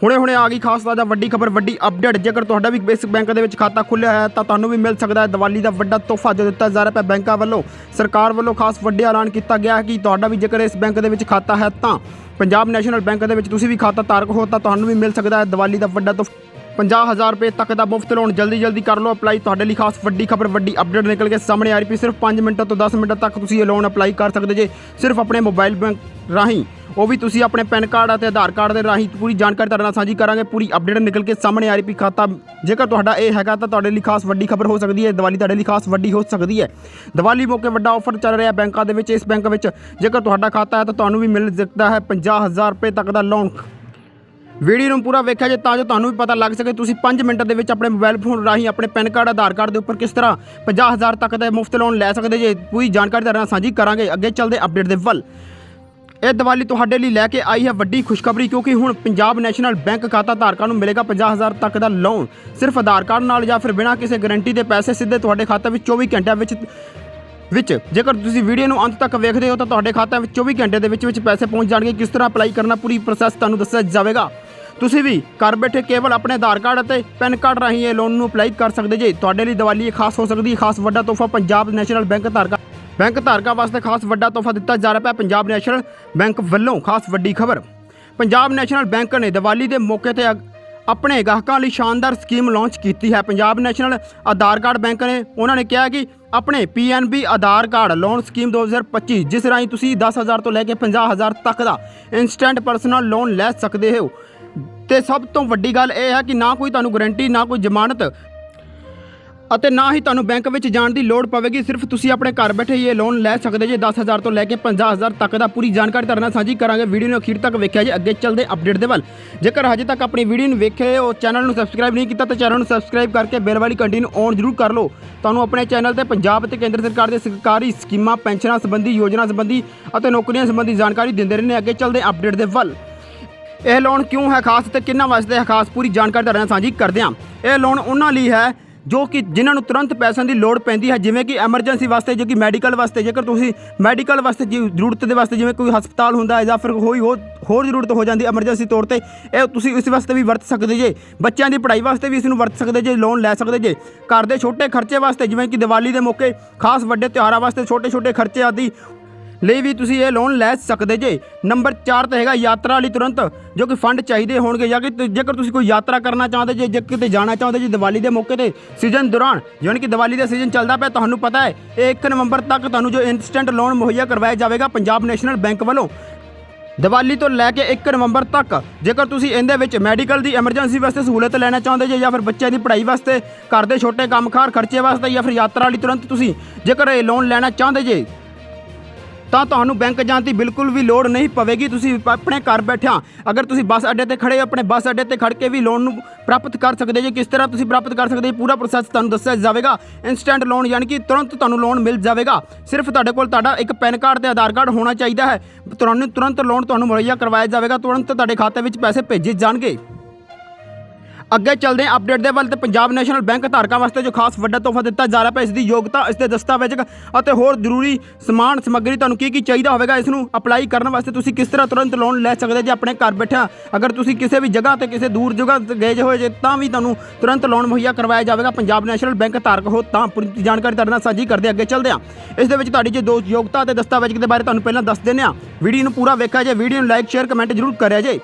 ਹੁਣੇ ਹੁਣੇ ਆ ਗਈ ਖਾਸ ਤਾਜ਼ਾ ਵੱਡੀ ਖਬਰ, ਵੱਡੀ ਅਪਡੇਟ ਜੇਕਰ ਤੁਹਾਡਾ ਵੀ ਬੇਸਿਕ ਬੈਂਕ ਦੇ ਵਿੱਚ ਖਾਤਾ ਖੁੱਲਿਆ ਹੈ, ਤਾਂ ਤੁਹਾਨੂੰ ਵੀ ਮਿਲ ਸਕਦਾ ਹੈ। ਦੀਵਾਲੀ ਦਾ ਵੱਡਾ ਤੋਹਫਾ ਜੋ ਦਿੱਤਾ ਜਾ ਰਿਹਾ ਹੈ ਬੈਂਕਾਂ ਵੱਲੋਂ, ਸਰਕਾਰ ਵੱਲੋਂ ਖਾਸ ਵੱਡੇ ਐਲਾਨ ਕੀਤਾ ਗਿਆ ਹੈ ਕਿ ਤੁਹਾਡਾ ਵੀ ਜੇਕਰ ਇਸ ਬੈਂਕ ਦੇ ਵਿੱਚ ਖਾਤਾ ਹੈ, ਤਾਂ ਪੰਜਾਬ ਨੈਸ਼ਨਲ ਬੈਂਕ ਦੇ ਵਿੱਚ ਤੁਸੀਂ ਵੀ ਖਾਤਾ ਧਾਰਕ ਹੋ, ਤਾਂ ਤੁਹਾਨੂੰ ਵੀ ਮਿਲ ਸਕਦਾ ਹੈ ਦੀਵਾਲੀ ਦਾ ਵੱਡਾ ਤੋਹਫਾ। 50000 ਰੁਪਏ ਤੱਕ ਦਾ ਮੁਫਤ ਲੋਨ ਜਲਦੀ ਜਲਦੀ ਕਰ ਲਓ ਅਪਲਾਈ ਤੁਹਾਡੇ ਲਈ ਖਾਸ ਵੱਡੀ ਖਬਰ, ਵੱਡੀ ਅਪਡੇਟ ਨਿਕਲ ਕੇ ਸਾਹਮਣੇ ਆ ਰਹੀ ਹੈ ਸਿਰਫ 5 ਮਿੰਟਾਂ ਤੋਂ 10 ਮਿੰਟਾਂ ਤੱਕ ਤੁਸੀਂ ਇਹ ਲੋਨ ਅਪਲਾਈ ਕਰ ਸਕਦੇ ਜੇ। ਸਿਰਫ ਆਪਣੇ ਮੋਬਾਈਲ ਬੈਂਕ ਰਾਹੀਂ। ਉਹ ਵੀ ਤੁਸੀਂ ਆਪਣੇ ਪੈਨ ਕਾਰਡ ਅਤੇ ਆਧਾਰ ਕਾਰਡ ਦੇ ਰਾਹੀਂ। ਪੂਰੀ ਜਾਣਕਾਰੀ ਤੁਹਾਡੇ ਨਾਲ ਸਾਂਝੀ ਕਰਾਂਗੇ। ਪੂਰੀ ਅਪਡੇਟ ਨਿਕਲ ਕੇ ਸਾਹਮਣੇ ਆ ਰਹੀ ਵੀ ਖਾਤਾ। ਜੇਕਰ ਤੁਹਾਡਾ ਇਹ ਹੈਗਾ ਤਾਂ ਤੁਹਾਡੇ ਲਈ ਖਾਸ ਵੱਡੀ ਖਬਰ ਹੋ ਸਕਦੀ ਹੈ। ਦੀਵਾਲੀ ਤੁਹਾਡੇ ਲਈ ਖਾਸ ਵੱਡੀ ਹੋ ਸਕਦੀ ਹੈ। ਦੀਵਾਲੀ ਮੌਕੇ ਵੱਡਾ ਆਫਰ ਚੱਲ ਰਿਹਾ ਬੈਂਕਾਂ ਦੇ ਵਿੱਚ। ਇਸ ਬੈਂਕ ਵਿੱਚ ਜੇਕਰ ਤੁਹਾਡਾ ਖਾਤਾ ਹੈ ਤਾਂ ਤੁਹਾਨੂੰ ਵੀ ਮਿਲ ਸਕਦਾ ਹੈ। 50000 ਰੁਪਏ ਤੱਕ ਦਾ ਲੋਨ ਵੀਡੀਓ ਨੂੰ ਪੂਰਾ ਵੇਖਿਆ ਜੇ ਤਾਂ ਜੋ ਤੁਹਾਨੂੰ ਵੀ ਪਤਾ ਲੱਗ ਸਕੇ ਤੁਸੀਂ 5 ਮਿੰਟਾਂ ਦੇ ਵਿੱਚ ਆਪਣੇ ਮੋਬਾਈਲ ਫੋਨ ਰਾਹੀਂ ਆਪਣੇ ਪੈਨ ਕਾਰਡ, ਆਧਾਰ ਕਾਰਡ ਦੇ ਉੱਪਰ ਕਿਸ ਤਰ੍ਹਾਂ 50000 ਤੱਕ ਦਾ ਮੁਫਤ ਲੋਨ ਲੈ ਸਕਦੇ ਜੇ, ਪੂਰੀ ਜਾਣਕਾਰੀ ਤੁਹਾਡੇ ਨਾਲ ਸਾਂਝੀ ਕਰਾਂਗੇ। ਅੱਗੇ ਚੱਲਦੇ ਅਪਡੇਟ ਦੇ ਵੱਲ। ਇਹ ਦੀਵਾਲੀ ਤੁਹਾਡੇ ਲਈ ਲੈ ਕੇ ਆਈ ਹੈ ਵੱਡੀ ਖੁਸ਼ਖਬਰੀ ਕਿਉਂਕਿ ਹੁਣ ਪੰਜਾਬ ਨੈਸ਼ਨਲ ਬੈਂਕ ਖਾਤਾ ਧਾਰਕਾਂ ਨੂੰ ਮਿਲੇਗਾ 50000 ਤੱਕ ਦਾ ਲੋਨ। ਸਿਰਫ ਆਧਾਰ ਕਾਰਡ ਨਾਲ ਜਾਂ ਫਿਰ ਬਿਨਾਂ ਕਿਸੇ ਗਾਰੰਟੀ ਦੇ ਪੈਸੇ ਸਿੱਧੇ ਤੁਹਾਡੇ ਖਾਤੇ ਵਿੱਚ 24 ਘੰਟਿਆਂ ਵਿੱਚ ਵਿੱਚ। ਜੇਕਰ ਤੁਸੀਂ ਵੀਡੀਓ ਨੂੰ ਅੰਤ ਤੱਕ ਵੇਖਦੇ ਹੋ ਤਾਂ ਤੁਹਾਡੇ ਖਾਤੇ ਵਿੱਚ 24 ਘੰਟੇ ਦੇ ਵਿੱਚ ਵਿੱਚ ਪੈਸੇ ਪਹੁੰਚ ਜਾਣਗੇ। ਕਿਸ ਤਰ੍ਹਾਂ ਅਪਲਾਈ ਕਰਨਾ ਪੂਰੀ ਪ੍ਰੋਸੈਸ ਤੁਹਾਨੂੰ ਦੱਸਿਆ ਜਾਵੇਗਾ। ਤੁਸੀਂ ਵੀ ਘਰ ਬੈਠੇ ਕੇਵਲ ਆਪਣੇ ਆਧਾਰ ਕਾਰਡ ਅਤੇ ਪੈਨ ਕਾਰਡ ਰਾਹੀਂ ਇਹ ਲੋਨ ਨੂੰ ਅਪਲਾਈ ਕਰ ਸਕਦੇ ਜੇ। ਤੁਹਾਡੇ ਲਈ ਦੀਵਾਲੀ ਇਹ ਖਾਸ ਹੋ ਸਕਦੀ ਹੈ। ਖਾਸ ਵੱਡਾ ਤੋਹਫਾ ਪੰਜਾਬ ਨੈਸ਼ਨਲ ਬੈਂਕ ਧਾਰਕਾਂ ਬੈਂਕ ਧਾਰਕਾਂ ਵਾਸਤੇ ਖਾਸ ਵੱਡਾ ਤੋਹਫਾ ਦਿੱਤਾ ਜਾ ਰਿਹਾ ਹੈ ਪੰਜਾਬ ਨੈਸ਼ਨਲ ਬੈਂਕ ਵੱਲੋਂ। ਖਾਸ ਵੱਡੀ ਖਬਰ ਪੰਜਾਬ ਨੈਸ਼ਨਲ ਬੈਂਕ ਨੇ ਦੀਵਾਲੀ ਦੇ ਮੌਕੇ ਤੇ ਅਗ- ਆਪਣੇ ਗਾਹਕਾਂ ਲਈ ਸ਼ਾਨਦਾਰ ਸਕੀਮ ਲਾਂਚ ਕੀਤੀ ਹੈ। Punjab National Aadhaar card bank ਨੇ ਉਹਨਾਂ ਨੇ ਕਿਹਾ ਕਿ ਆਪਣੇ PNB Aadhaar card loan scheme 2025 ਜਿਸ ਰਾਹੀਂ ਤੁਸੀਂ 10000 ਤੋਂ ਲੈ ਕੇ 50000 ਤੱਕ ਦਾ ਇਨਸਟੈਂਟ ਪਰਸਨਲ ਲੋਨ ਲੈ ਸਕਦੇ ਹੋ। ਤੇ ਸਭ ਤੋਂ ਵੱਡੀ ਗੱਲ ਇਹ ਹੈ ਕਿ ਨਾ ਕੋਈ ਤੁਹਾਨੂੰ ਗਾਰੰਟੀ ਨਾ ਕੋਈ ਜ਼ਮਾਨਤ ਅਤੇ ਨਾ ਹੀ ਤੁਹਾਨੂੰ ਬੈਂਕ ਵਿੱਚ ਜਾਣ ਦੀ ਲੋੜ ਪਵੇਗੀ। ਸਿਰਫ ਤੁਸੀਂ ਆਪਣੇ ਘਰ ਬੈਠੇ ਹੀ ਇਹ ਲੋਨ ਲੈ ਸਕਦੇ ਜੇ। 10000 ਤੋਂ ਲੈ ਕੇ 50000 ਤੱਕ ਦਾ ਪੂਰੀ ਜਾਣਕਾਰੀ ਤੁਹਾਡੇ ਨਾਲ ਸਾਂਝੀ ਕਰਾਂਗੇ। ਵੀਡੀਓ ਨੂੰ ਅਖੀਰ ਤੱਕ ਵੇਖਿਆ ਜੇ, ਅੱਗੇ ਚੱਲਦੇ ਅਪਡੇਟ ਦੇ ਵੱਲ। ਜੇਕਰ ਹਜੇ ਤੱਕ ਆਪਣੀ ਵੀਡੀਓ ਨੂੰ ਵੇਖੇ ਹੋ, ਚੈਨਲ ਨੂੰ ਸਬਸਕ੍ਰਾਈਬ ਨਹੀਂ ਕੀਤਾ ਤਾਂ ਚੈਨਲ ਨੂੰ ਸਬਸਕ੍ਰਾਈਬ ਕਰਕੇ ਬੈਲ ਵਾਲੀ ਘੰਟੀ ਨੂੰ ਔਨ ਜ਼ਰੂਰ ਕਰ ਲਓ। ਤੁਹਾਨੂੰ ਆਪਣੇ ਚੈਨਲ ਤੇ ਪੰਜਾਬ ਤੇ ਕੇਂਦਰ ਸਰਕਾਰ ਦੇ ਸਰਕਾਰੀ ਸਕੀਮਾਂ, ਪੈਨਸ਼ਨਾਂ ਸੰਬੰਧੀ, ਯੋਜਨਾ ਸੰਬੰਧੀ ਅਤੇ ਨੌਕਰੀਆਂ ਸੰਬੰਧੀ ਜਾਣਕਾਰੀ ਦਿੰਦੇ ਰਹਿੰਦੇ ਅੱਗੇ ਚੱਲਦੇ ਅਪਡੇਟ ਦੇ ਵੱਲ। ਇਹ ਲੋਨ ਕਿਉਂ ਹੈ ਖਾਸ ਤੇ ਕਿੰਨਾ ਵਾਸਤੇ ਹੈ, ਖਾਸ ਪੂਰੀ ਜਾਣਕਾਰੀ ਤੁਹਾਡੇ ਨਾਲ ਸਾਂਝੀ ਕਰਦੇ ਹਾਂ। ਇਹ ਲੋਨ ਉਹਨਾਂ ਲਈ ਹੈ ਜੋ ਕਿ ਜਿਨ੍ਹਾਂ ਨੂੰ ਤੁਰੰਤ ਪੈਸਿਆਂ ਦੀ ਲੋੜ ਪੈਂਦੀ ਹੈ, ਜਿਵੇਂ ਕਿ ਐਮਰਜੈਂਸੀ ਵਾਸਤੇ, ਜੋ ਕਿ ਮੈਡੀਕਲ ਵਾਸਤੇ, ਜੇਕਰ ਤੁਸੀਂ ਮੈਡੀਕਲ ਵਾਸਤੇ ਜੀ, ਜ਼ਰੂਰਤ ਦੇ ਵਾਸਤੇ ਜਿਵੇਂ ਕੋਈ ਹਸਪਤਾਲ ਹੁੰਦਾ ਹੈ ਜਾਂ ਫਿਰ ਕੋਈ ਹੋਰ ਹੋਰ ਜ਼ਰੂਰਤ ਹੋ ਜਾਂਦੀ ਐਮਰਜੈਂਸੀ ਤੌਰ ਤੇ, ਇਹ ਤੁਸੀਂ ਇਸ ਵਾਸਤੇ ਵੀ ਵਰਤ ਸਕਦੇ ਜੇ, ਬੱਚਿਆਂ ਦੀ ਪੜ੍ਹਾਈ ਵਾਸਤੇ ਵੀ ਇਸ ਨੂੰ ਵਰਤ ਸਕਦੇ ਜੇ ਲੋਨ ਲੈ ਸਕਦੇ ਜੇ, ਘਰ ਦੇ ਛੋਟੇ ਖਰਚੇ ਵਾਸਤੇ, ਜਿਵੇਂ ਕਿ ਦੀਵਾਲੀ ਦੇ ਮੌਕੇ, ਖਾਸ ਵੱਡੇ ਤਿਉਹਾਰਾਂ ਵਾਸਤੇ ਛੋਟੇ ਛੋਟੇ ਖਰਚੇ ਆਦਿ ਲਈ ਵੀ ਤੁਸੀਂ ਇਹ ਲੋਨ ਲੈ ਸਕਦੇ ਜੇ। ਨੰਬਰ 4 ਤੇ ਹੈਗਾ ਯਾਤਰਾ ਲਈ ਤੁਰੰਤ, ਜੋ ਕਿ ਫੰਡ ਚਾਹੀਦੇ ਹੋਣਗੇ ਜਾਂ ਕਿ ਜੇਕਰ ਤੁਸੀਂ ਕੋਈ ਯਾਤਰਾ ਕਰਨਾ ਚਾਹੁੰਦੇ ਜੇ ਜੇ ਕਿਤੇ ਜਾਣਾ ਚਾਹੁੰਦੇ ਜੇ ਦੀਵਾਲੀ ਦੇ ਮੌਕੇ ਤੇ ਸੀਜ਼ਨ ਦੌਰਾਨ, ਯਾਨੀ ਕਿ ਦੀਵਾਲੀ ਦਾ ਸੀਜ਼ਨ ਚੱਲਦਾ ਪਿਆ, ਤੁਹਾਨੂੰ ਪਤਾ ਹੈ, ਇਹ 1 ਨਵੰਬਰ ਤੱਕ ਤੁਹਾਨੂੰ ਜੋ ਇਨਸਟੈਂਟ ਲੋਨ ਮੁਹੱਈਆ ਕਰਵਾਇਆ ਜਾਵੇਗਾ ਪੰਜਾਬ ਨੈਸ਼ਨਲ ਬੈਂਕ ਵੱਲੋਂ। ਦੀਵਾਲੀ ਤੋਂ ਲੈ ਕੇ 1 ਨਵੰਬਰ ਤੱਕ, ਜੇਕਰ ਤੁਸੀਂ ਇਹਦੇ ਵਿੱਚ ਮੈਡੀਕਲ ਦੀ ਐਮਰਜੈਂਸੀ ਵਾਸਤੇ ਸਹੂਲਤ ਲੈਣਾ ਚਾਹੁੰਦੇ ਜੇ ਜਾਂ ਫਿਰ ਬੱਚਿਆਂ ਦੀ ਪੜ੍ਹਾਈ ਵਾਸਤੇ, ਘਰ ਦੇ ਛੋਟੇ ਕੰਮਕਾਰ, ਖਰਚੇ ਵਾਸਤੇ ਜਾਂ ਫਿਰ ਯਾਤਰਾ ਲਈ ਤੁਰੰਤ ਤੁਸੀਂ ਜੇਕਰ ਇਹ ਲੋਨ ਲੈਣਾ ਚਾਹੁੰਦੇ ਜੇ ਤਾਂ ਤੁਹਾਨੂੰ ਬੈਂਕ ਜਾਣ ਦੀ ਬਿਲਕੁਲ ਵੀ ਲੋੜ ਨਹੀਂ ਪਵੇਗੀ। ਤੁਸੀਂ ਆਪਣੇ ਘਰ ਬੈਠਿਆਂ, ਅਗਰ ਤੁਸੀਂ ਬੱਸ ਅੱਡੇ ਤੇ ਖੜੇ ਹੋ, ਆਪਣੇ ਬੱਸ ਅੱਡੇ ਤੇ ਖੜ ਕੇ ਵੀ ਲੋਨ ਨੂੰ ਪ੍ਰਾਪਤ ਕਰ ਸਕਦੇ ਜੇ, ਕਿਸ ਤਰ੍ਹਾਂ ਤੁਸੀਂ ਪ੍ਰਾਪਤ ਕਰ ਸਕਦੇ ਜੇ ਪੂਰਾ ਪ੍ਰੋਸੈਸ ਤੁਹਾਨੂੰ ਦੱਸਿਆ ਜਾਵੇਗਾ। ਇਨਸਟੈਂਟ ਲੋਨ ਯਾਨੀ ਕਿ ਤੁਰੰਤ ਤੁਹਾਨੂੰ ਲੋਨ ਮਿਲ ਜਾਵੇਗਾ। ਸਿਰਫ ਤੁਹਾਡੇ ਕੋਲ ਤੁਹਾਡਾ ਇੱਕ ਪੈਨ ਕਾਰਡ ਤੇ ਆਧਾਰ ਕਾਰਡ ਹੋਣਾ ਚਾਹੀਦਾ ਹੈ। ਤੁਹਾਨੂੰ ਤੁਰੰਤ ਲੋਨ ਤੁਹਾਨੂੰ ਮੁਹੱਈਆ ਕਰਵਾਇਆ ਜਾਵੇਗਾ। ਤੁਰੰਤ ਤੁਹਾਡੇ ਖਾਤੇ ਵਿੱਚ ਪੈਸੇ ਭੇਜੇ ਜਾਣਗੇ। ਅੱਗੇ ਚੱਲਦੇ ਹਾਂ ਅਪਡੇਟ ਦੇ ਵੱਲ ਤੇ ਪੰਜਾਬ ਨੈਸ਼ਨਲ ਬੈਂਕ ਧਾਰਕਾਂ ਵਾਸਤੇ ਜੋ ਖਾਸ ਵੱਡਾ ਤੋਹਫਾ ਦਿੱਤਾ ਜਾ ਰਿਹਾ ਹੈ ਇਸ ਦੀ ਯੋਗਤਾ ਇਸ ਦੇ ਦਸਤਾਵੇਜ਼ ਅਤੇ ਹੋਰ ਜ਼ਰੂਰੀ ਸਮਾਨ ਸਮੱਗਰੀ ਤੁਹਾਨੂੰ ਕੀ ਕੀ ਚਾਹੀਦਾ ਹੋਵੇਗਾ, ਇਸ ਨੂੰ ਅਪਲਾਈ ਕਰਨ ਵਾਸਤੇ ਤੁਸੀਂ ਕਿਸ ਤਰ੍ਹਾਂ ਤੁਰੰਤ ਲੋਨ ਲੈ ਸਕਦੇ ਜੇ ਆਪਣੇ ਘਰ ਬੈਠਿਆਂ ਅਗਰ ਤੁਸੀਂ ਕਿਸੇ ਵੀ ਜਗ੍ਹਾ ਤੇ ਕਿਸੇ ਦੂਰ ਜਗ੍ਹਾ ਤੇ ਗਏ ਜੇ ਹੋਏ ਜੇ, ਤਾਂ ਵੀ ਤੁਹਾਨੂੰ ਤੁਰੰਤ ਲੋਨ ਮੁਹੱਈਆ ਕਰਵਾਇਆ ਜਾਵੇਗਾ। ਪੰਜਾਬ ਨੈਸ਼ਨਲ ਬੈਂਕ ਧਾਰਕ ਹੋ ਤਾਂ ਪੂਰੀ ਜਾਣਕਾਰੀ ਤੁਹਾਡੇ ਨਾਲ ਸਾਂਝੀ ਕਰਦੇ ਅੱਗੇ ਚੱਲਦੇ ਹਾਂ। ਇਸ ਦੇ ਵਿੱਚ ਤੁਹਾਡੀ ਜੇ ਦੋ ਯੋਗਤਾ ਅਤੇ ਦਸਤਾਵੇਜ਼ ਦੇ ਬਾਰੇ ਤੁਹਾਨੂੰ ਪਹਿਲਾਂ ਦੱਸ ਦਿੰਦੇ ਹਾਂ। ਵੀਡੀਓ ਨੂੰ ਪੂਰਾ ਵੇਖਿਆ ਜੇ ਵੀਡੀਓ ਨੂੰ ਲਾਈਕ ਸ਼ੇਅਰ ਕਮੈਂਟ ਜ਼ਰੂਰ ਕਰਿਆ ਜੇ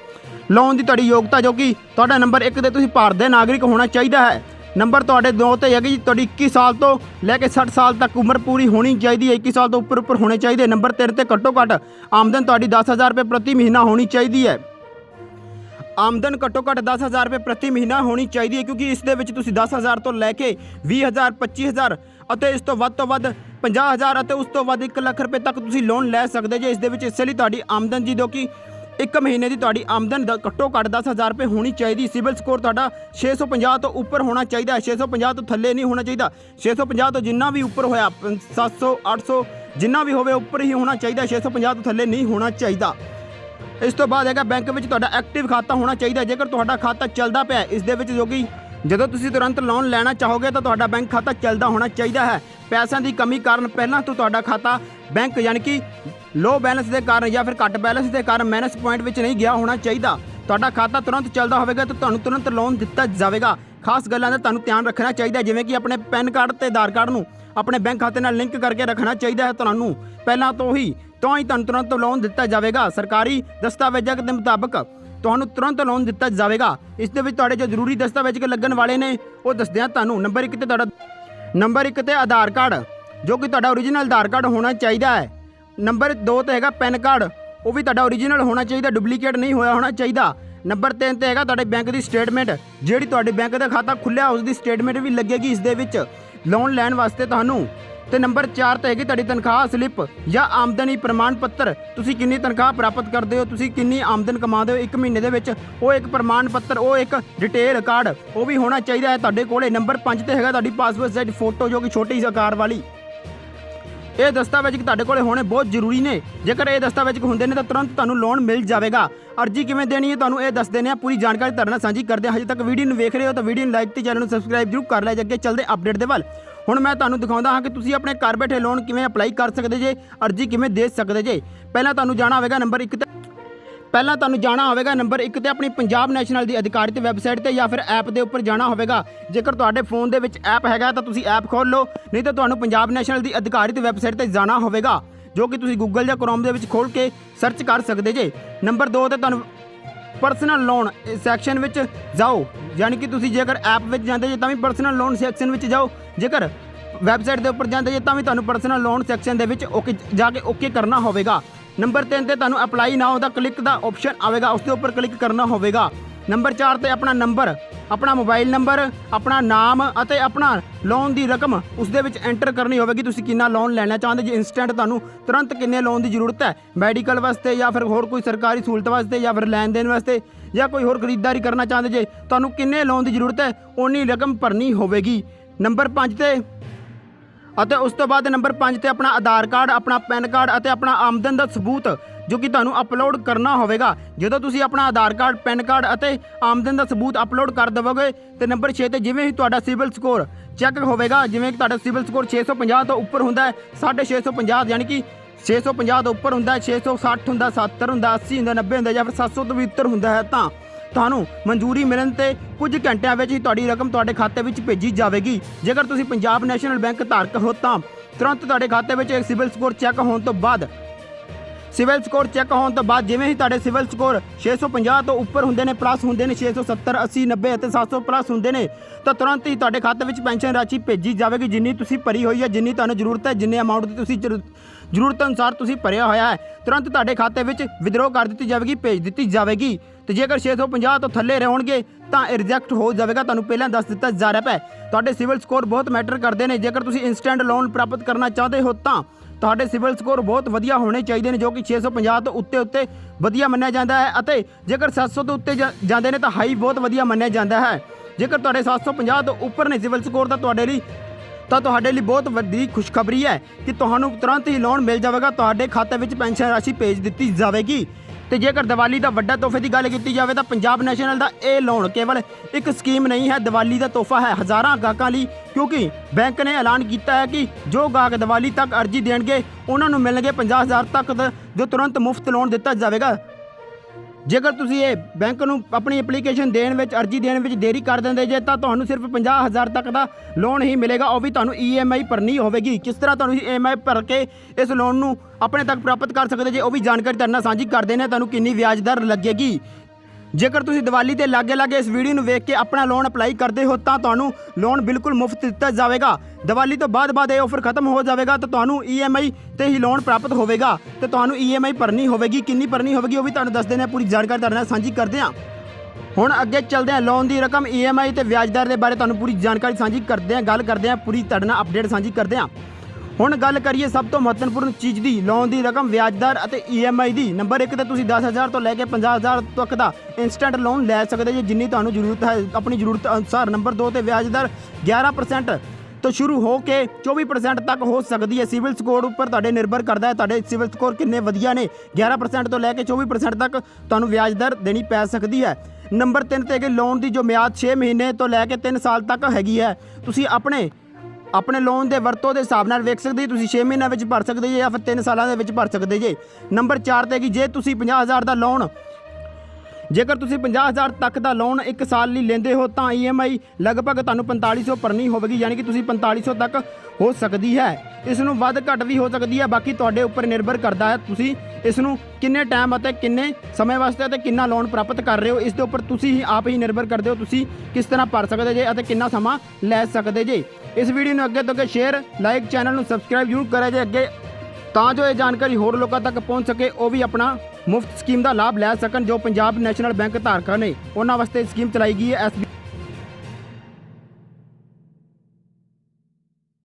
ਲੋਨ ਦੀ ਤੁਹਾਡੀ ਯੋਗਤਾ ਜੋ ਕਿ ਤੁਹਾਡਾ ਨੰਬਰ 1 ਤੇ ਤੁਸੀਂ ਭਾਰਤ ਦੇ ਨਾਗਰਿਕ ਹੋਣਾ ਚਾਹੀਦਾ ਹੈ। ਨੰਬਰ ਤੁਹਾਡੇ ਦੋ ਤੇ ਹੈਗੀ ਜੀ, ਤੁਹਾਡੀ 21 ਸਾਲ ਤੋਂ ਲੈ ਕੇ 60 ਸਾਲ ਤੱਕ ਉਮਰ ਪੂਰੀ ਹੋਣੀ ਚਾਹੀਦੀ ਹੈ। 21 ਸਾਲ ਤੋਂ ਉੱਪਰ ਉੱਪਰ ਹੋਣੇ ਚਾਹੀਦੇ ਨੰਬਰ 3 ਤੇ ਘੱਟੋ ਘੱਟ ਆਮਦਨ ਤੁਹਾਡੀ 10000 ਰੁਪਏ ਪ੍ਰਤੀ ਮਹੀਨਾ ਹੋਣੀ ਚਾਹੀਦੀ ਹੈ। ਆਮਦਨ ਘੱਟੋ ਘੱਟ 10000 ਰੁਪਏ ਪ੍ਰਤੀ ਮਹੀਨਾ ਹੋਣੀ ਚਾਹੀਦੀ ਹੈ ਕਿਉਂਕਿ ਇਸ ਦੇ ਵਿੱਚ ਤੁਸੀਂ 10000 ਤੋਂ ਲੈ ਕੇ 20000 25000 ਅਤੇ ਇਸ ਤੋਂ ਵੱਧ ਤੋਂ ਵੱਧ 50000 ਅਤੇ ਉਸ ਤੋਂ ਵੱਧ 1 ਲੱਖ ਰੁਪਏ ਤੱਕ ਤੁਸੀਂ ਲੋਨ ਲੈ ਸਕਦੇ ਜੇ। ਇਸ ਦੇ ਵਿੱਚ ਇਸੇ ਲਈ ਤੁਹਾਡੀ ਆਮਦਨ ਜੀ ਜੋ ਕਿ ਇੱਕ ਮਹੀਨੇ ਦੀ ਤੁਹਾਡੀ ਆਮਦਨ ਦਾ ਘੱਟੋ ਘੱਟ 10000 ਰੁਪਏ ਹੋਣੀ ਚਾਹੀਦੀ। ਸਿਵਲ ਸਕੋਰ ਤੁਹਾਡਾ 650 ਤੋਂ ਉੱਪਰ ਹੋਣਾ ਚਾਹੀਦਾ ਹੈ। 650 ਤੋਂ ਥੱਲੇ ਨਹੀਂ ਹੋਣਾ ਚਾਹੀਦਾ। 650 ਤੋਂ ਜਿੰਨਾ ਵੀ ਉੱਪਰ ਹੋਇਆ 700 800 ਜਿੰਨਾ ਵੀ ਹੋਵੇ ਉੱਪਰ ਹੀ ਹੋਣਾ ਚਾਹੀਦਾ 650 ਤੋਂ ਥੱਲੇ ਨਹੀਂ ਹੋਣਾ ਚਾਹੀਦਾ। ਇਸ ਤੋਂ ਬਾਅਦ ਹੈਗਾ ਬੈਂਕ ਵਿੱਚ ਤੁਹਾਡਾ ਐਕਟਿਵ ਖਾਤਾ ਹੋਣਾ ਚਾਹੀਦਾ ਜੇਕਰ ਤੁਹਾਡਾ ਖਾਤਾ ਚੱਲਦਾ ਪਿਆ ਇਸ ਦੇ ਵਿੱਚ ਜੋ ਕਿ ਜਦੋਂ ਤੁਸੀਂ ਤੁਰੰਤ ਲੋਨ ਲੈਣਾ ਚਾਹੋਗੇ ਤਾਂ ਤੁਹਾਡਾ ਬੈਂਕ ਖਾਤਾ ਚੱਲਦਾ ਹੋਣਾ ਚਾਹੀਦਾ ਹੈ। ਪੈਸਿਆਂ ਦੀ ਕਮੀ ਕਾਰਨ ਪਹਿਲਾਂ ਤੋਂ ਤੁਹਾਡਾ ਖਾਤਾ ਬੈਂਕ ਯਾਨੀ ਕਿ ਲੋ ਬੈਲੈਂਸ ਦੇ ਕਾਰਨ ਜਾਂ ਫਿਰ ਘੱਟ ਬੈਲੈਂਸ ਦੇ ਕਾਰਨ ਮਾਈਨਸ ਪੁਆਇੰਟ ਵਿੱਚ ਨਹੀਂ ਗਿਆ ਹੋਣਾ ਚਾਹੀਦਾ। ਤੁਹਾਡਾ ਖਾਤਾ ਤੁਰੰਤ ਚੱਲਦਾ ਹੋਵੇਗਾ ਤਾਂ ਤੁਹਾਨੂੰ ਤੁਰੰਤ ਲੋਨ ਦਿੱਤਾ ਜਾਵੇਗਾ। ਖਾਸ ਗੱਲਾਂ ਦਾ ਤੁਹਾਨੂੰ ਧਿਆਨ ਰੱਖਣਾ ਚਾਹੀਦਾ, ਜਿਵੇਂ ਕਿ ਆਪਣੇ ਪੈਨ ਕਾਰਡ ਤੇ ਆਧਾਰ ਕਾਰਡ ਨੂੰ ਆਪਣੇ ਬੈਂਕ ਖਾਤੇ ਨਾਲ ਲਿੰਕ ਕਰਕੇ ਰੱਖਣਾ ਚਾਹੀਦਾ ਹੈ ਤੁਹਾਨੂੰ। ਪਹਿਲਾਂ ਤੋਂ ਹੀ, ਤਾਂ ਹੀ ਤੁਹਾਨੂੰ ਤੁਰੰਤ ਲੋਨ ਦਿੱਤਾ ਜਾਵੇਗਾ। ਸਰਕਾਰੀ ਦਸਤਾਵੇਜ਼ਾਂ ਦੇ ਮੁਤਾਬਕ ਤੁਹਾਨੂੰ ਤੁਰੰਤ ਲੋਨ ਦਿੱਤਾ ਜਾਵੇਗਾ। ਇਸ ਦੇ ਵਿੱਚ ਤੁਹਾਡੇ ਜੋ ਜ਼ਰੂਰੀ ਦਸਤਾਵੇਜ਼ ਲੱਗਣ ਵਾਲੇ ਨੇ, ਉਹ ਦੱਸਦੇ ਹਾਂ ਤੁਹਾਨੂੰ ਨੰਬਰ 1 ਤੇ ਤੁਹਾਡਾ ਨੰਬਰ 1 ਤੇ ਆਧਾਰ ਕਾਰਡ, ਜੋ ਕਿ ਤੁਹਾਡਾ ਓਰੀਜਨਲ ਆਧਾਰ ਕਾਰਡ ਹੋਣਾ ਚਾਹੀਦਾ ਹੈ। ਨੰਬਰ 2 ਤੇ ਹੈਗਾ ਪੈਨ ਕਾਰਡ। ਉਹ ਵੀ ਤੁਹਾਡਾ ਓਰੀਜਨਲ ਹੋਣਾ ਚਾਹੀਦਾ ਡੁਪਲੀਕੇਟ ਨਹੀਂ ਹੋਇਆ ਹੋਣਾ ਚਾਹੀਦਾ। ਨੰਬਰ 3 ਤੇ ਹੈਗਾ ਤੁਹਾਡੇ ਬੈਂਕ ਦੀ ਸਟੇਟਮੈਂਟ ਜਿਹੜੀ ਤੁਹਾਡੇ ਬੈਂਕ ਦਾ ਖਾਤਾ ਖੁੱਲਿਆ ਉਸ ਦੀ ਸਟੇਟਮੈਂਟ ਵੀ ਲੱਗੇਗੀ ਇਸ ਦੇ ਵਿੱਚ। ਲੋਨ ਲੈਣ ਵਾਸਤੇ ਤੁਹਾਨੂੰ। ਤੇ ਨੰਬਰ 4 ਤੇ ਹੈਗੀ ਤੁਹਾਡੀ ਤਨਖਾਹ ਸਲਿੱਪ ਜਾਂ ਆਮਦਨੀ ਪ੍ਰਮਾਣ ਪੱਤਰ। ਤੁਸੀਂ ਕਿੰਨੀ ਤਨਖਾਹ ਪ੍ਰਾਪਤ ਕਰਦੇ ਹੋ, ਤੁਸੀਂ ਕਿੰਨੀ ਆਮਦਨ ਕਮਾਉਂਦੇ ਹੋ ਇੱਕ ਮਹੀਨੇ ਦੇ ਵਿੱਚ, ਉਹ ਇੱਕ ਪ੍ਰਮਾਣ ਪੱਤਰ, ਉਹ ਇੱਕ ਡਿਟੇਲ ਕਾਰਡ ਉਹ ਵੀ ਹੋਣਾ ਚਾਹੀਦਾ ਹੈ ਤੁਹਾਡੇ ਕੋਲੇ। ਨੰਬਰ 5 ਤੇ ਹੈਗਾ ਤੁਹਾਡੀ ਪਾਸਪੋਰਟ ਸਾਈਜ਼ ਫੋਟੋ ਜੋ ਕਿ ਛੋਟੀ ਜਿਹੀ ਆਕਾਰ ਵਾਲੀ। ਇਹ ਦਸਤਾਵੇਜ਼ ਤੁਹਾਡੇ ਕੋਲੇ ਹੋਣੇ ਬਹੁਤ ਜ਼ਰੂਰੀ ਨੇ। ਜੇਕਰ ਇਹ ਦਸਤਾਵੇਜ਼ ਹੁੰਦੇ ਨੇ ਤਾਂ ਤੁਰੰਤ ਤੁਹਾਨੂੰ ਲੋਨ ਮਿਲ ਜਾਵੇਗਾ। ਅਰਜੀ ਕਿਵੇਂ ਦੇਣੀ ਹੈ ਤੁਹਾਨੂੰ ਇਹ ਦੱਸ ਦਿੰਦੇ ਹਾਂ। ਪੂਰੀ ਜਾਣਕਾਰੀ ਤੁਹਾਡੇ ਨਾਲ ਸਾਂਝੀ ਕਰਦੇ ਹਾਂ। ਹਜੇ ਤੱਕ ਵੀਡੀਓ ਨੂੰ ਵੇਖ ਰਹੇ ਹੋ ਤਾਂ ਵੀਡੀਓ ਨੂੰ ਲਾਈਕ ਤੇ ਚੈਨਲ ਨੂੰ ਸਬਸਕ੍ਰਾਈਬ ਜ਼ਰੂਰ ਕਰ ਲਿਆ ਜੇ। ਅੱਗੇ ਚੱਲਦੇ ਅਪਡੇਟ ਦੇ ਵੱਲ। ਹੁਣ ਮੈਂ ਤੁਹਾਨੂੰ ਦਿਖਾਉਂਦਾ ਹਾਂ ਕਿ ਤੁਸੀਂ ਆਪਣੇ ਘਰ ਬੈਠੇ ਲੋਨ ਕਿਵੇਂ ਅਪਲਾਈ ਕਰ ਸਕਦੇ ਜੇ, ਅਰਜੀ ਕਿਵੇਂ ਦੇ ਸਕਦੇ ਜੇ। ਪਹਿਲਾਂ ਤੁਹਾਨੂੰ ਜਾਣਾ ਹੋਵੇਗਾ ਨੰਬਰ 1 ਤੇ ਪਹਿਲਾਂ ਤੁਹਾਨੂੰ ਜਾਣਾ ਹੋਵੇਗਾ ਨੰਬਰ 1 ਤੇ ਆਪਣੀ ਪੰਜਾਬ ਨੈਸ਼ਨਲ ਦੀ ਅਧਿਕਾਰਿਤ ਵੈਬਸਾਈਟ ਤੇ ਜਾਂ ਫਿਰ ਐਪ ਦੇ ਉੱਪਰ ਜਾਣਾ ਹੋਵੇਗਾ। ਜੇਕਰ ਤੁਹਾਡੇ ਫੋਨ ਦੇ ਵਿੱਚ ਐਪ ਹੈਗਾ ਤਾਂ ਤੁਸੀਂ ਐਪ ਖੋਲ ਲਓ, ਨਹੀਂ ਤਾਂ ਤੁਹਾਨੂੰ ਪੰਜਾਬ ਨੈਸ਼ਨਲ ਦੀ ਅਧਿਕਾਰਿਤ ਵੈਬਸਾਈਟ ਤੇ ਜਾਣਾ ਹੋਵੇਗਾ, ਜੋ ਕਿ ਤੁਸੀਂ ਗੂਗਲ ਜਾਂ ਕ੍ਰੋਮ ਦੇ ਵਿੱਚ ਖੋਲ ਕੇ ਸਰਚ ਕਰ ਸਕਦੇ ਜੇ। ਨੰਬਰ 2 ਤੇ ਤੁਹਾਨੂੰ ਪਰਸਨਲ ਲੋਨ ਸੈਕਸ਼ਨ ਵਿੱਚ ਜਾਓ, ਯਾਨੀ ਕਿ ਤੁਸੀਂ ਜੇਕਰ ਐਪ ਵਿੱਚ ਜਾਂਦੇ ਜੇ ਤਾਂ ਵੀ ਪਰਸਨਲ ਲੋਨ ਸੈਕਸ਼ਨ ਵਿੱਚ ਜਾਓ, ਜੇਕਰ ਵੈਬਸਾਈਟ ਦੇ ਉੱਪਰ ਜਾਂਦੇ ਜੇ ਤਾਂ ਵੀ ਤੁਹਾਨੂੰ ਪਰਸਨਲ ਲੋਨ ਸੈਕਸ਼ਨ ਦੇ ਵਿੱਚ ਓਕੇ, ਜਾ ਕੇ ਓਕੇ ਕਰਨਾ ਹੋਵੇਗਾ। ਨੰਬਰ 3 ਤੇ ਤੁਹਾਨੂੰ ਅਪਲਾਈ ਨਾਓ ਦਾ ਕਲਿੱਕ ਦਾ ਆਪਸ਼ਨ ਆਵੇਗਾ ਉਸ ਦੇ ਉੱਪਰ ਕਲਿੱਕ ਕਰਨਾ ਹੋਵੇਗਾ। ਨੰਬਰ 4 ਤੇ ਆਪਣਾ ਨੰਬਰ, ਆਪਣਾ ਮੋਬਾਈਲ ਨੰਬਰ, ਆਪਣਾ ਨਾਮ ਅਤੇ ਆਪਣਾ ਲੋਨ ਦੀ ਰਕਮ ਉਸ ਦੇ ਵਿੱਚ ਐਂਟਰ ਕਰਨੀ ਹੋਵੇਗੀ। ਤੁਸੀਂ ਕਿੰਨਾ ਲੋਨ ਲੈਣਾ ਚਾਹੁੰਦੇ ਜੇ ਇਨਸਟੈਂਟ ਤੁਹਾਨੂੰ ਤੁਰੰਤ ਕਿੰਨੇ ਲੋਨ ਦੀ ਜ਼ਰੂਰਤ ਹੈ? ਮੈਡੀਕਲ ਵਾਸਤੇ ਜਾਂ ਫਿਰ ਹੋਰ ਕੋਈ ਸਰਕਾਰੀ ਸਹੂਲਤ ਵਾਸਤੇ ਜਾਂ ਫਿਰ ਲੈਣ ਦੇਣ ਵਾਸਤੇ ਜਾਂ ਕੋਈ ਹੋਰ ਖਰੀਦਦਾਰੀ ਕਰਨਾ ਚਾਹੁੰਦੇ ਜੇ, ਤੁਹਾਨੂੰ ਕਿੰਨੇ ਲੋਨ ਦੀ ਜ਼ਰੂਰਤ ਹੈ? ਓਨੀ ਰਕਮ ਭਰਨੀ ਹੋਵੇਗੀ। ਨੰਬਰ 5 ਤੇ ਅਤੇ ਉਸ ਤੋਂ ਬਾਅਦ ਨੰਬਰ 5 ਤੇ ਆਪਣਾ ਆਧਾਰ ਕਾਰਡ, ਆਪਣਾ ਪੈਨ ਕਾਰਡ ਅਤੇ ਆਪਣਾ ਆਮਦਨ ਦਾ ਸਬੂਤ ਜੋ ਕਿ ਤੁਹਾਨੂੰ ਅਪਲੋਡ ਕਰਨਾ ਹੋਵੇਗਾ। ਜਦੋਂ ਤੁਸੀਂ ਆਪਣਾ ਆਧਾਰ ਕਾਰਡ, ਪੈਨ ਕਾਰਡ ਅਤੇ ਆਮਦਨ ਦਾ ਸਬੂਤ ਅਪਲੋਡ ਕਰ ਦੇਵੋਗੇ, ਤੇ ਨੰਬਰ 6 ਤੇ ਜਿਵੇਂ ਹੀ ਤੁਹਾਡਾ ਸਿਵਲ ਸਕੋਰ ਚੈੱਕ ਹੋਵੇਗਾ, ਜਿਵੇਂ ਕਿ ਤੁਹਾਡਾ ਸਿਵਲ ਸਕੋਰ 650 ਤੋਂ ਉੱਪਰ ਹੁੰਦਾ ਹੈ 650 ਯਾਨੀ ਕਿ 650 ਤੋਂ ਉੱਪਰ ਹੁੰਦਾ ਹੈ 660 ਹੁੰਦਾ 70 ਹੁੰਦਾ 80 ਹੁੰਦਾ 90 ਹੁੰਦਾ ਜਾਂ ਫਿਰ 700 ਤੋਂ ਵੀ ਉੱਤਰ ਹੁੰਦਾ ਹੈ ਤਾਂ ਤੁਹਾਨੂੰ ਮਨਜ਼ੂਰੀ ਮਿਲਣ ਤੇ ਕੁਝ ਘੰਟਿਆਂ ਵਿੱਚ ਹੀ ਤੁਹਾਡੀ ਰਕਮ ਤੁਹਾਡੇ ਖਾਤੇ ਵਿੱਚ ਭੇਜੀ ਜਾਵੇਗੀ। ਜੇਕਰ ਤੁਸੀਂ ਪੰਜਾਬ ਨੈਸ਼ਨਲ ਬੈਂਕ ਧਾਰਕ ਹੋ ਤਾਂ ਤੁਰੰਤ ਤੁਹਾਡੇ ਖਾਤੇ ਵਿੱਚ ਇੱਕ ਸਿਵਲ ਸਕੋਰ ਚੈੱਕ ਹੋਣ ਤੋਂ ਬਾਅਦ ਸਿਵਲ ਸਕੋਰ ਚੈੱਕ ਹੋਣ ਤੋਂ ਬਾਅਦ ਜਿਵੇਂ ਹੀ ਤੁਹਾਡੇ ਸਿਵਲ ਸਕੋਰ 650 ਤੋਂ ਉੱਪਰ ਹੁੰਦੇ ਨੇ, ਪਲੱਸ ਹੁੰਦੇ ਨੇ 670 80 90 ਅਤੇ 700 ਪਲੱਸ ਹੁੰਦੇ ਨੇ, ਤਾਂ ਤੁਰੰਤ ਹੀ ਤੁਹਾਡੇ ਖਾਤੇ ਵਿੱਚ ਪੈਨਸ਼ਨ ਰਾਸ਼ੀ ਭੇਜੀ ਜਾਵੇਗੀ, ਜਿੰਨੀ ਤੁਸੀਂ ਭਰੀ ਹੋਈ ਹੈ, ਜਿੰਨੀ ਤੁਹਾਨੂੰ ਜ਼ਰੂਰਤ ਹੈ, ਜਿੰਨੇ ਅਮਾਉਂਟ ਦੀ ਤੁਸੀਂ ਜ਼ਰੂਰਤ ਅਨੁਸਾਰ ਤੁਸੀਂ ਭਰਿਆ ਹੋਇਆ ਹੈ। ਤੁਰੰਤ ਤੁਹਾਡੇ ਖਾਤੇ ਵਿੱਚ ਵਿਦਰੋਹ ਕਰ ਦਿੱਤੀ ਜਾਵੇਗੀ, ਭੇਜ ਦਿੱਤੀ ਜਾਵੇਗੀ। ਤੇ ਜੇਕਰ 650 ਤੋਂ ਥੱਲੇ ਰਹਿਣਗੇ, ਤਾਂ ਰਿਜੈਕਟ ਹੋ ਜਾਵੇਗਾ। ਤੁਹਾਨੂੰ ਪਹਿਲਾਂ ਦੱਸ ਦਿੱਤਾ ਜਾ ਰਿਹਾ ਹੈ। ਤੁਹਾਡੇ ਸਿਵਲ ਸਕੋਰ ਬਹੁਤ ਮੈਟਰ ਕਰਦੇ ਨੇ। ਜੇਕਰ ਤੁਸੀਂ ਇਨਸਟੈਂਟ ਲੋਨ ਪ੍ਰਾਪਤ ਕਰਨਾ ਚਾਹਦੇ ਹੋ, ਤਾਂ ਤੁਹਾਡੇ ਸਿਵਲ ਸਕੋਰ ਬਹੁਤ ਵਧੀਆ ਹੋਣੇ ਚਾਹੀਦੇ ਨੇ, ਜੋ ਕਿ 650 ਤੋਂ ਉੱਤੇ ਉੱਤੇ ਵਧੀਆ ਮੰਨਿਆ ਜਾਂਦਾ ਹੈ। ਅਤੇ ਜੇਕਰ 700 ਤੋਂ ਉੱਤੇ ਜਾ- ਜਾਂਦੇ ਨੇ, ਤਾਂ ਹਾਈ ਬਹੁਤ ਵਧੀਆ ਮੰਨਿਆ ਜਾਂਦਾ ਹੈ। ਜੇਕਰ ਤੁਹਾਡੇ 750 ਤੋਂ ਉੱਪਰ ਨੇ ਸਿਵਲ ਸਕੋਰ, ਤਾਂ ਤੁਹਾਡੇ ਲਈ ਤਾਂ ਤੁਹਾਡੇ ਲਈ ਬਹੁਤ ਵੱਡੀ ਖੁਸ਼ਖਬਰੀ ਹੈ ਕਿ ਤੁਹਾਨੂੰ ਤੁਰੰਤ ਹੀ ਲੋਨ ਮਿਲ ਜਾਵੇਗਾ, ਤੁਹਾਡੇ ਖਾਤੇ ਵਿੱਚ ਪੈਨਸ਼ਨ ਰਾਸ਼ੀ ਭੇਜ ਦਿੱਤੀ ਜਾਵੇਗੀ। ਤੇ ਜੇਕਰ ਦੀਵਾਲੀ ਦਾ ਵੱਡਾ ਤੋਹਫੇ ਦੀ ਗੱਲ ਕੀਤੀ ਜਾਵੇ ਤਾਂ ਪੰਜਾਬ ਨੈਸ਼ਨਲ ਦਾ ਇਹ ਲੋਨ ਕੇਵਲ ਇੱਕ ਸਕੀਮ ਨਹੀਂ ਹੈ, ਦੀਵਾਲੀ ਦਾ ਤੋਹਫਾ ਹੈ ਹਜ਼ਾਰਾਂ ਗਾਹਕਾਂ ਲਈ, ਕਿਉਂਕਿ ਬੈਂਕ ਨੇ ਐਲਾਨ ਕੀਤਾ ਹੈ ਕਿ ਜੋ ਗਾਹਕ ਦੀਵਾਲੀ ਤੱਕ ਅਰਜੀ ਦੇਣਗੇ, ਉਹਨਾਂ ਨੂੰ ਮਿਲਣਗੇ 50000 ਤੱਕ ਦਾ, ਜੋ ਤੁਰੰਤ ਮੁਫਤ ਲੋਨ ਦਿੱਤਾ ਜਾਵੇਗਾ। ਜੇਕਰ ਤੁਸੀਂ ਇਹ ਬੈਂਕ ਨੂੰ ਆਪਣੀ ਐਪਲੀਕੇਸ਼ਨ ਦੇਣ ਵਿੱਚ, ਅਰਜੀ ਦੇਣ ਵਿੱਚ ਦੇਰੀ ਕਰ ਦਿੰਦੇ ਜੇ, ਤਾਂ ਤੁਹਾਨੂੰ ਸਿਰਫ 50000 ਤੱਕ ਦਾ ਲੋਨ ਹੀ ਮਿਲੇਗਾ। ਉਹ ਵੀ ਤੁਹਾਨੂੰ EMI ਭਰਨੀ ਹੋਵੇਗੀ। ਕਿਸ ਤਰ੍ਹਾਂ ਤੁਹਾਨੂੰ EMI ਭਰ ਕੇ ਇਸ ਲੋਨ ਨੂੰ ਆਪਣੇ ਤੱਕ ਪ੍ਰਾਪਤ ਕਰ ਸਕਦੇ ਜੇ, ਉਹ ਵੀ ਜਾਣਕਾਰੀ ਤੁਹਾਡੇ ਨਾਲ ਸਾਂਝੀ ਕਰਦੇ ਨੇ। ਤੁਹਾਨੂੰ ਕਿੰਨੀ ਵਿਆਜ ਦਰ ਲੱਗੇਗੀ? ਜੇਕਰ ਤੁਸੀਂ ਦੀਵਾਲੀ ਦੇ ਲਾਗੇ ਲਾਗੇ ਇਸ ਵੀਡੀਓ ਨੂੰ ਵੇਖ ਕੇ ਆਪਣਾ ਲੋਨ ਅਪਲਾਈ ਕਰਦੇ ਹੋ, ਤਾਂ ਤੁਹਾਨੂੰ ਲੋਨ ਬਿਲਕੁਲ ਮੁਫਤ ਦਿੱਤਾ ਜਾਵੇਗਾ। ਦੀਵਾਲੀ ਤੋਂ ਬਾਅਦ ਬਾਅਦ ਇਹ ਆਫਰ ਖਤਮ ਹੋ ਜਾਵੇਗਾ, ਤਾਂ ਤੁਹਾਨੂੰ EMI ਤੇ ਹੀ ਲੋਨ ਪ੍ਰਾਪਤ ਹੋਵੇਗਾ। ਤੇ ਤੁਹਾਨੂੰ EMI ਭਰਨੀ ਹੋਵੇਗੀ, ਕਿੰਨੀ ਭਰਨੀ ਹੋਵੇਗੀ, ਉਹ ਵੀ ਤੁਹਾਨੂੰ ਦੱਸ ਦਿੰਦੇ ਹਾਂ, ਪੂਰੀ ਜਾਣਕਾਰੀ ਤੁਹਾਡੇ ਨਾਲ ਸਾਂਝੀ ਕਰਦੇ ਹਾਂ। ਹੁਣ ਅੱਗੇ ਚੱਲਦੇ ਹਾਂ ਲੋਨ ਦੀ ਰਕਮ EMI ਤੇ ਵਿਆਜ ਦਰ ਦੇ ਬਾਰੇ ਤੁਹਾਨੂੰ ਪੂਰੀ ਜਾਣਕਾਰੀ ਸਾਂਝੀ ਕਰਦੇ ਹਾਂ, ਗੱਲ ਕਰਦੇ ਹਾਂ, ਪੂਰੀ ਤੁਹਾਡੇ ਨਾਲ ਅਪਡੇਟ ਸਾਂਝੀ ਕਰਦੇ ਹਾਂ। ਹੁਣ ਗੱਲ ਕਰੀਏ ਸਭ ਤੋਂ ਮਹੱਤਵਪੂਰਨ ਚੀਜ਼ ਦੀ ਲੋਨ ਦੀ ਰਕਮ ਵਿਆਜ ਦਰ ਅਤੇ EMI ਦੀ। ਨੰਬਰ 1 ਤੇ ਤੁਸੀਂ 10000 ਤੋਂ ਲੈ ਕੇ 50000 ਤੱਕ ਦਾ ਇਨਸਟੈਂਟ ਲੋਨ ਲੈ ਸਕਦੇ ਜੇ, ਜਿੰਨੀ ਤੁਹਾਨੂੰ ਜ਼ਰੂਰਤ ਹੈ, ਆਪਣੀ ਜ਼ਰੂਰਤ ਅਨੁਸਾਰ। ਨੰਬਰ 2 ਤੇ ਵਿਆਜ ਦਰ 11% ਤੋਂ ਸ਼ੁਰੂ ਹੋ ਕੇ 24% ਤੱਕ ਹੋ ਸਕਦੀ ਹੈ। ਸਿਵਲ ਸਕੋਰ ਉੱਪਰ ਤੁਹਾਡੇ ਨਿਰਭਰ ਕਰਦਾ ਹੈ। ਤੁਹਾਡੇ ਸਿਵਲ ਸਕੋਰ ਕਿੰਨੇ ਵਧੀਆ ਨੇ? 11% ਤੋਂ ਲੈ ਕੇ 24% ਤੱਕ ਤੁਹਾਨੂੰ ਵਿਆਜ ਦਰ ਦੇਣੀ ਪੈ ਸਕਦੀ ਹੈ। ਨੰਬਰ 3 ਤੇ ਕਿ ਲੋਨ ਦੀ, ਜੋ ਮਿਆਦ 6 ਮਹੀਨੇ ਤੋਂ ਲੈ ਕੇ 3 ਸਾਲ ਤੱਕ ਹੈਗੀ ਹੈ। ਤੁਸੀਂ ਆਪਣੇ ਆਪਣੇ ਲੋਨ ਦੇ ਵਰਤੋਂ ਦੇ ਹਿਸਾਬ ਨਾਲ ਵੇਖ ਸਕਦੇ ਜੀ, ਤੁਸੀਂ 6 ਮਹੀਨਿਆਂ ਵਿੱਚ ਭਰ ਸਕਦੇ ਜੇ ਜਾਂ ਫਿਰ 3 ਸਾਲਾਂ ਦੇ ਵਿੱਚ ਭਰ ਸਕਦੇ ਜੇ। ਨੰਬਰ 4 ਤੇ ਕਿ ਜੇ ਤੁਸੀਂ 50000 ਦਾ ਲੋਨ ਜੇਕਰ ਤੁਸੀਂ 50000 ਤੱਕ ਦਾ ਲੋਨ 1 ਸਾਲ ਲਈ ਲੈਂਦੇ ਹੋ, ਤਾਂ EMI ਲਗਭਗ ਤੁਹਾਨੂੰ 4500 ਭਰਨੀ ਹੋਵੇਗੀ, ਯਾਨੀ ਕਿ ਤੁਸੀਂ 4500 ਤੱਕ ਹੋ ਸਕਦੀ ਹੈ। ਇਸ ਨੂੰ ਵੱਧ ਘੱਟ ਵੀ ਹੋ ਸਕਦੀ ਹੈ, ਬਾਕੀ ਤੁਹਾਡੇ ਉੱਪਰ ਨਿਰਭਰ ਕਰਦਾ ਹੈ। ਤੁਸੀਂ ਇਸ ਨੂੰ ਕਿੰਨੇ ਟਾਈਮ ਅਤੇ ਕਿੰਨੇ ਸਮੇਂ ਵਾਸਤੇ ਅਤੇ ਕਿੰਨਾ ਲੋਨ ਪ੍ਰਾਪਤ ਕਰ ਰਹੇ ਹੋ, ਇਸ ਦੇ ਉੱਪਰ ਤੁਸੀਂ ਹੀ ਆਪ ਹੀ ਨਿਰਭਰ ਕਰਦੇ ਹੋ, ਤੁਸੀਂ ਕਿਸ ਤਰ੍ਹਾਂ ਭਰ ਸਕਦੇ ਜੇ ਅਤੇ ਕਿੰਨਾ ਸਮਾਂ ਲੈ ਸਕਦੇ ਜੇ। ਇਸ ਵੀਡੀਓ ਨੂੰ ਅੱਗੇ ਤੋਂ ਅੱਗੇ ਸ਼ੇਅਰ ਲਾਈਕ ਚੈਨਲ ਨੂੰ ਸਬਸਕ੍ਰਾਈਬ ਜ਼ਰੂਰ ਕਰਿਆ ਜੇ ਅੱਗੇ, ਤਾਂ ਜੋ ਇਹ ਜਾਣਕਾਰੀ ਹੋਰ ਲੋਕਾਂ ਤੱਕ ਪਹੁੰਚ ਸਕੇ, ਉਹ ਵੀ ਆਪਣਾ ਮੁਫਤ ਸਕੀਮ ਦਾ ਲਾਭ ਲੈ ਸਕਣ ਜੋ ਪੰਜਾਬ ਨੈਸ਼ਨਲ ਬੈਂਕ ਧਾਰਕਾਂ ਨੇ। ਉਹਨਾਂ ਵਾਸਤੇ ਸਕੀਮ ਚਲਾਈ ਗਈ ਹੈ ਐਸ